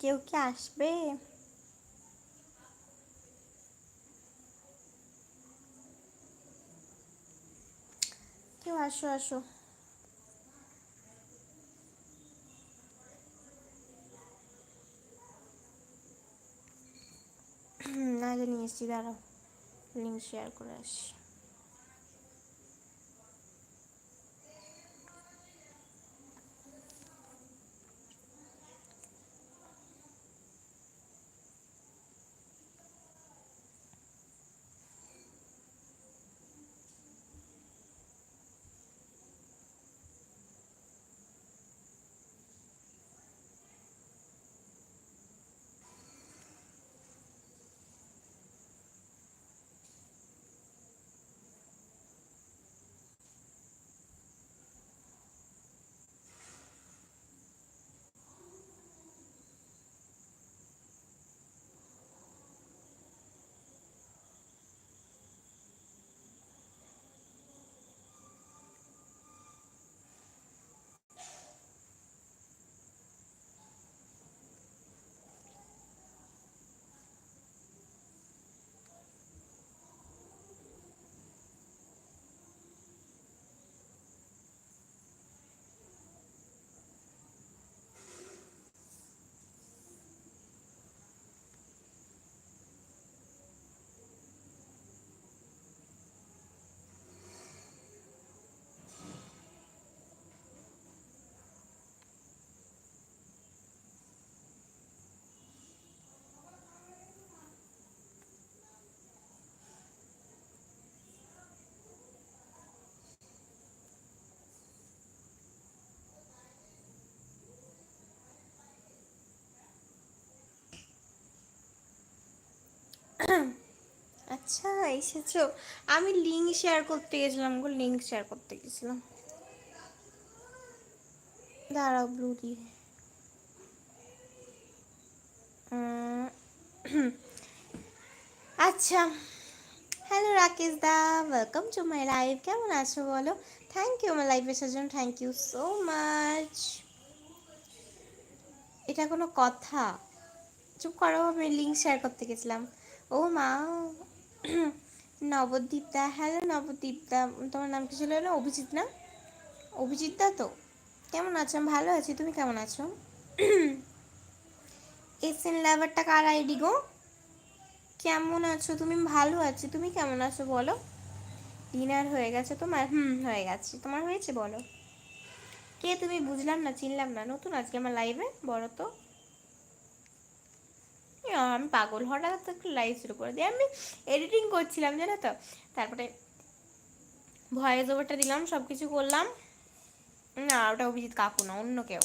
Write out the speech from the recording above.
কেউ কি আসবে কেউ আসো আসো না জানি এসছি দাঁড়াও লিঙ্ক শেয়ার করে আসি আচ্ছা এসেছ। আমি লিঙ্ক শেয়ার করতে গেছিলাম গো লিঙ্ক শেয়ার করতে গেছিলাম। দাঁড়াও ব্লু দিয়ে। আচ্ছা। Hello Rakesh the. Welcome to my live কেমন আছো বলো? থ্যাংক ইউ আমার লাইভে আসার জন্য থ্যাংক ইউ সো মাচ এটা কোনো কথা। চুপ করো, আমি লিঙ্ক শেয়ার করতে গেছিলাম। ও মা নবদ্বীপদা, হ্যালো নবদ্বীপদা, তোমার নাম কি ছিল অভিজিৎ না? অভিজিৎ দা তো? কেমন আছো? ভালো আছি, তুমি কেমন আছো? এসএন লাভারটা কার আইডি গো? কেমন আছো? তুমি ভালো আছি, তুমি কেমন আছো বলো? ডিনার হয়ে গেছে তোমার? হুম, হয়ে গেছে। তোমার হয়েছে বলো? কে তুমি বুঝলাম না, চিনলাম না। নতুন আজকে আমার লাইভে বলো তো। আমি পাগল হঠাৎ একটু লাইভ শুরু করে দিই। আমি এডিটিং করছিলাম, জানো তো? তারপরে ভয়েস ওভারটা দিলাম সব কিছু করলাম। না, ওটা অভিজিৎ কাকু না, অন্য কেউ।